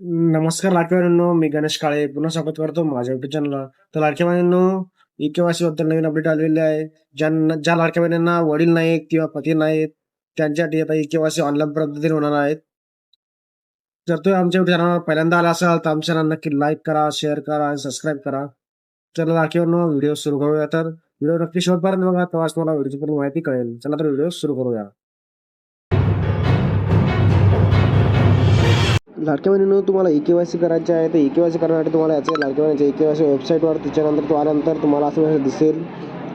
नमस्कार लाडक्या बहिणींनो मी गणेश काळे. पुन्हा स्वागत करतो माझ्या युट्यूब चॅनलला तर लाडक्या बहिणींनो ई केवायसी बद्दल नवीन अपडेट आलेले आहे. ज्यांना ज्या लाडक्या बहिणींना वडील नाहीत किंवा पती नाहीत त्यांच्यासाठी आता ई केवायसी ऑनलाईन पद्धतीने होणार आहेत. जर तुम्ही आमच्या युट्यूब चॅनलवर पहिल्यांदा आला असाल तर आमच्या चॅनल नक्की लाईक करा शेअर करा आणि सबस्क्राईब करा. चला लाडक्या व्हिडिओ सुरू करूया. तर व्हिडिओ नक्की शेवटपर्यंत बघा तेव्हाच तुम्हाला व्हिडिओची पूर्ण माहिती कळेल. चला तर व्हिडिओ सुरू करूया. लाडक्या बहिणीनं तुम्हाला ई के वाय सी करायचे आहे तर ई के वाय सी करण्यासाठी तुम्हाला याचं लाडक्या बहिणीच्या ई के वाय सी वेबसाईटवर त्याच्यानंतर तो आल्यानंतर तुम्हाला असं मेसेज दिसेल.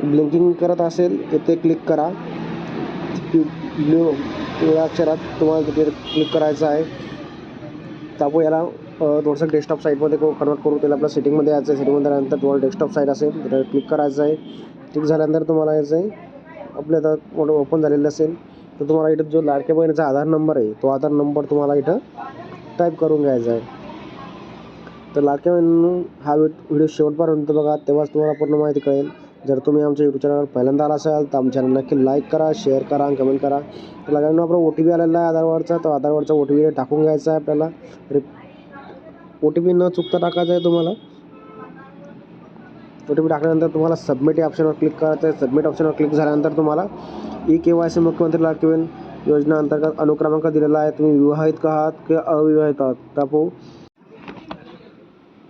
ब्लिंकिंग करत असेल तिथे क्लिक करा. ब्ल्यू पिवळ्या अक्षरात तुम्हाला तिथे क्लिक करायचं आहे. त्यामुळे याला थोडंसं डेस्कटॉप साईटमध्ये कन्वर्ट करू त्याला आपल्या सेटिंगमध्ये यायचं आहे. सेटिंगमध्ये आल्यानंतर तुम्हाला डेस्कटॉप साईड असेल त्याला क्लिक करायचं आहे. क्लिक झाल्यानंतर तुम्हाला यायचं आहे. आपल्या आता मोठं ओपन झालेलं असेल. तर तुम्हाला इथं जो लाडक्या बहिणीचा आधार नंबर आहे तो आधार नंबर तुम्हाला इथं टाईप करून घ्यायचा आहे. तर लाडक्या बहिणींनो हा व्हिडिओ शेवटपर्यंत बघा. तेव्हाच तुम्हाला पूर्ण माहिती कळेल. जर तुम्ही आमच्या यूट्यूब चॅनलवर पहिल्यांदा आला असाल तर आमच्या चॅनल नक्की लाईक करा शेअर करा आणि कमेंट करा. तर लागायला आपला ओ टी पी आलेला आहे आधारवरचा तर आधारवरचा ओ टी पी टाकून घ्यायचा आहे आपल्याला. ओ टी पी न चुकता टाकायचा आहे तुम्हाला. ओ टी पी टाकल्यानंतर तुम्हाला सबमिट या ऑप्शनवर क्लिक करायचं आहे. सबमिट ऑप्शनवर क्लिक झाल्यानंतर तुम्हाला ई के वाय सी मुख्यमंत्री लाडकी बहीण योजना अंतर्गत अनुक्रमांक दिलेला आहे. तुम्ही विवाहित का आहात किंवा अविवाहित आहात? तापो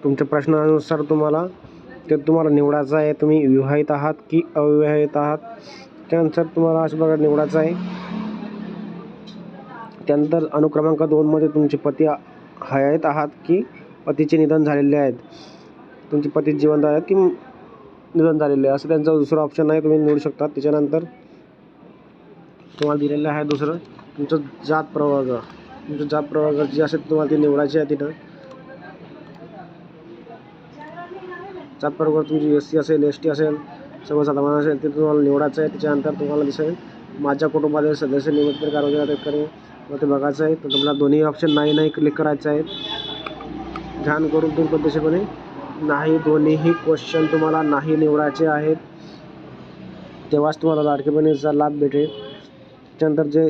तुमच्या प्रश्नानुसार तुम्हाला ते तुम्हाला निवडायचं आहे. तुम्ही विवाहित आहात की अविवाहित आहात? त्यानुसार तुम्हाला अशा प्रकारे निवडायचं आहे. त्यानंतर अनुक्रमांक दोनमध्ये तुमचे पती हयात आहात की पतीचे निधन झालेले आहेत? तुमचे पती जिवंत आहेत की निधन झालेले आहे? असं त्यांचा दुसरा ऑप्शन आहे तुम्ही निवडू शकता. त्याच्यानंतर तुम्हाला दिलेलं आहे दुसरं. तुमचं जात प्रवर्ग. तुमचं जात प्रवर्ग जे असेल तुम्हाला ते निवडायचे आहे तिथं. जात प्रवर्ग तुमची एस सी असेल एस टी असेल सर्वसाधारण असेल ते तुम्हाला निवडायचं आहे. त्याच्यानंतर तुम्हाला दिसेल माझ्या कुटुंबातील सदस्य निमित्त कारवाई करे मग ते बघायचं आहे. तर तुम्हाला दोन्ही ऑप्शन नाही नाही क्लिक करायचं आहे. ध्यान करून तुम्ही पद्धतशीरपणे नाही दोन्हीही क्वेश्चन तुम्हाला नाही निवडायचे आहेत. तेव्हाच तुम्हाला लाडकेपणीचा लाभ भेटेल. त्याच्यानंतर जे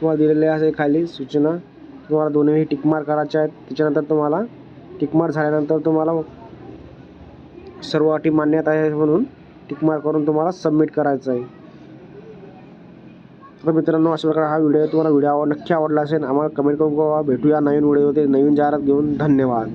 तुम्हाला दिलेले आहे खाली सूचना तुम्हाला दोन्ही टिकमार करायच्या आहेत. त्याच्यानंतर तुम्हाला टिकमार झाल्यानंतर तुम्हाला सर्व अटी मान्यता आहे म्हणून टिकमार करून तुम्हाला सबमिट करायचं आहे. तर मित्रांनो अशा प्रकारे हा व्हिडिओ तुम्हाला व्हिडिओ आवड नक्की आवडला असेल आम्हाला कमेंट करून भेटूया नवीन व्हिडिओ ते नवीन जाहिरात घेऊन धन्यवाद.